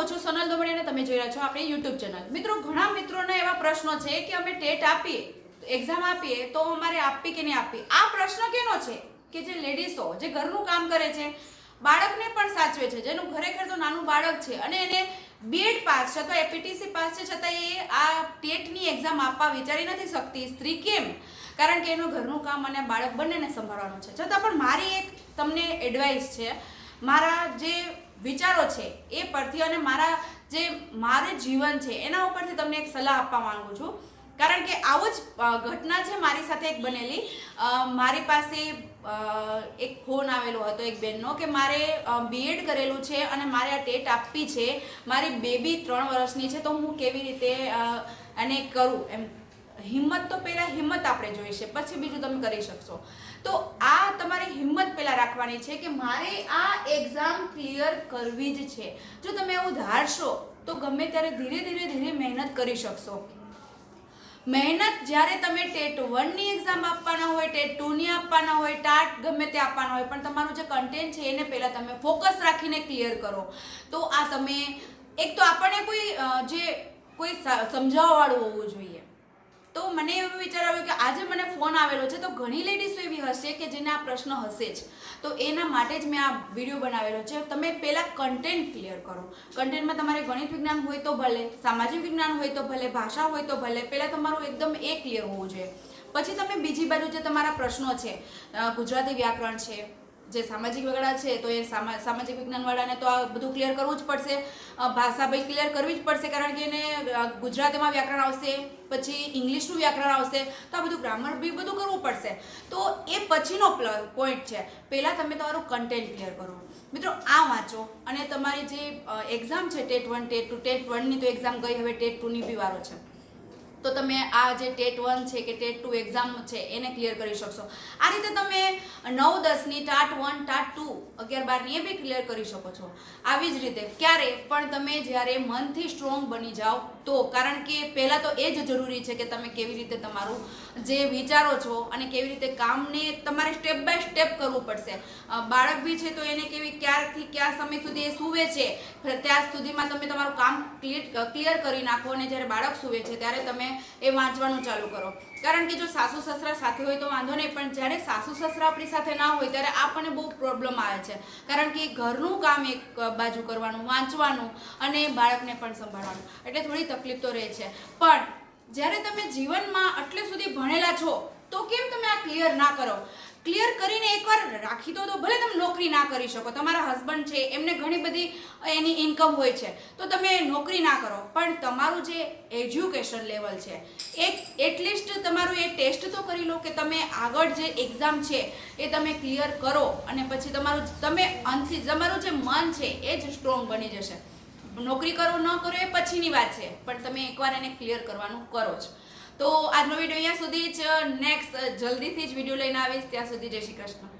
હું છું સોનલ દોમડી અને તમે જોઈ રહ્યા છો આપણી યુટ્યુબ ચેનલ મિત્રો, ઘણા મિત્રોના એવા પ્રશ્નો છે કે અમે ટેટ આપીએ એક્ઝામ આપીએ, તો અમારે આપવી કે નહીં આપવી આ પ્રશ્ન કેનો છે? કે જે લેડીઝો જે ઘરનું કામ કરે છે, બાળકને પણ સાચવે છે. જેનું ખરેખર તો નાનું બાળક છે અને એને બીએડ પાસ છે, અથવા એપીટીસી પાસ છે, છતાં એ આ ટેટની એક્ઝામ આપવા વિચારી નથી શકતી. સ્ત્રી કેમ? કારણ કે એનું ઘરનું કામ અને બાળક બંનેને સંભાળવાનું છે. છતાં પણ મારી એક તમને એડવાઇસ છે. મારા જે વિચારો છે, એ પરથી અને મારા જે મારું જીવન છે, એના ઉપરથી તમને એક સલાહ આપવા માંગુ છું. કારણ કે આવો જ ઘટના છે મારી સાથે એક બનેલી. મારી પાસે એક ફોન આવેલો હતો એક બેનનો કે મારે બીએડ કરેલું છે અને મારે આ ટેટ આપવી છે. મારી બેબી ત્રણ વર્ષની છે, તો હું કેવી રીતે એને કરું એમ. હિંમત તો પહેલાં હિંમત આપણે જોઈશે પછી બીજું તમે કરી શકશો. તો આ તમારે હિંમત પહેલાં રાખવાની છે કે મારે આ એક્ઝામ ક્લિયર કરવી જ છે. જો તમે એવું ધારશો, તો ગમે ત્યારે ધીરે ધીરે ધીરે મહેનત કરી શકશો. મહેનત જ્યારે તમે ટેટ વનની એક્ઝામ આપવાના હોય, ટેટ ટુની આપવાના હોય, ટાટ ગમે તે આપવાના હોય, પણ તમારું જે કન્ટેન્ટ છે એને પહેલાં તમે ફોકસ રાખીને ક્લિયર કરો. તો આ તમે, એક તો આપણને કોઈ જે કોઈ સ- સમજાવવાવાળું હોવું જોઈએ. તો મને એવો વિચાર આવ્યો કે આજે મને ફોન આવેલો છે, તો ઘણી લેડીઝો એવી હશે કે જેને આ પ્રશ્ન હશે જ. તો એના માટે જ મેં આ વીડિયો બનાવેલો છે. તમે પહેલાં કન્ટેન્ટ ક્લિયર કરો. કન્ટેન્ટમાં તમારે ગણિત વિજ્ઞાન હોય તો ભલે, સામાજિક વિજ્ઞાન હોય તો ભલે, ભાષા હોય તો ભલે, પહેલાં તમારું એકદમ એ ક્લિયર હોવું જોઈએ. પછી તમે બીજી બાજુ જે તમારા પ્રશ્નો છે ગુજરાતી વ્યાકરણ છે જે સામાજિક વગડા છે, તો એ સામા, સામાજિક વિજ્ઞાનવાળાને તો આ બધું ક્લિયર કરવું જ પડશે. ભાષા ભાઈ ક્લિયર કરવી જ પડશે કારણ કે એને ગુજરાતીમાં વ્યાકરણ આવશે, પછી ઇંગ્લિશનું વ્યાકરણ આવશે, તો આ બધું ગ્રામર બી બધું કરવું પડશે. તો એ પછીનો પોઈન્ટ છે. પહેલાં તમે તમારું કન્ટેન્ટ ક્લિયર કરો. મિત્રો, આ વાંચો અને તમારી જે એક્ઝામ છે, TET one, TET two, TET વનની તો એક્ઝામ ગઈ, હવે ટેટ ટુની બી વારો છે. તો તમે આ જે ટેટ વન છે કે ટેટ ટુ એક્ઝામ છે, એને ક્લિયર કરી શકશો. આ રીતે તમે નવ દસની ટાટ વન, ટાટ ટુ, અગિયાર બારની એ બી ક્લિયર કરી શકો છો. આવી જ રીતે ક્યારે પણ તમે જ્યારે મનથી સ્ટ્રોંગ બની જાઓ, તો કારણ કે પહેલાં તો એ જ જરૂરી છે કે તમે કેવી રીતે તમારું જે વિચારો છો અને કેવી રીતે કામને તમારે સ્ટેપ બાય સ્ટેપ કરવું પડશે. બાળક બી છે તો એને કેવી ક્યારથી ક્યાં સમય સુધી એ સૂવે છે. ત્યાં સુધીમાં તમે તમારું કામ ક્લિયર ક્લિયર કરી નાખો અને જ્યારે બાળક સૂવે છે ત્યારે તમે એ વાંચવાનું ચાલુ કરો. કારણ કે જો સાસુ સસરા સાથે હોય તો વાંધો નહીં, પણ જ્યારે સાસુ સસરા આપણી સાથે ના હોય ત્યારે આપણને બહુ પ્રોબ્લેમ આવે છે. કારણ કે ઘરનું કામ એક બાજુ કરવાનું, વાંચવાનું અને બાળકને પણ સંભાળવાનું. એટલે થોડી તકલીફ તો રહે છે. પણ જ્યારે તમે જીવનમાં એટલે સુધી ભણેલા છો, તો કેમ તમે આ ક્લિયર ના કરો? ક્લિયર કરીને એકવાર રાખી દો તો ભલે તમે નોકરી ના કરી શકો. તમારા હસબન્ડ છે, એમને ઘણી બધી એની ઇન્કમ હોય છે. તો તમે નોકરી ના કરો. પણ તમારું જે એજ્યુકેશન લેવલ છે, એક એટલીસ્ટ તમારું એ ટેસ્ટ તો કરી લો કે તમે આગળ જે એક્ઝામ છે, એ તમે ક્લિયર કરો અને પછી તમારું તમે અંતથી તમારું જે મન છે, એ જ સ્ટ્રોંગ બની જશે. નોકરી કરો, ન કરો એ પછીની વાત છે. પણ તમે એકવાર એને ક્લિયર કરવાનું કરો જ તો આજનો વીડિયો અહીંયા સુધી જ. નેક્સ્ટ જલ્દીથી જ વીડિયો લઈને આવીશ. ત્યાં સુધી જય શ્રી કૃષ્ણ.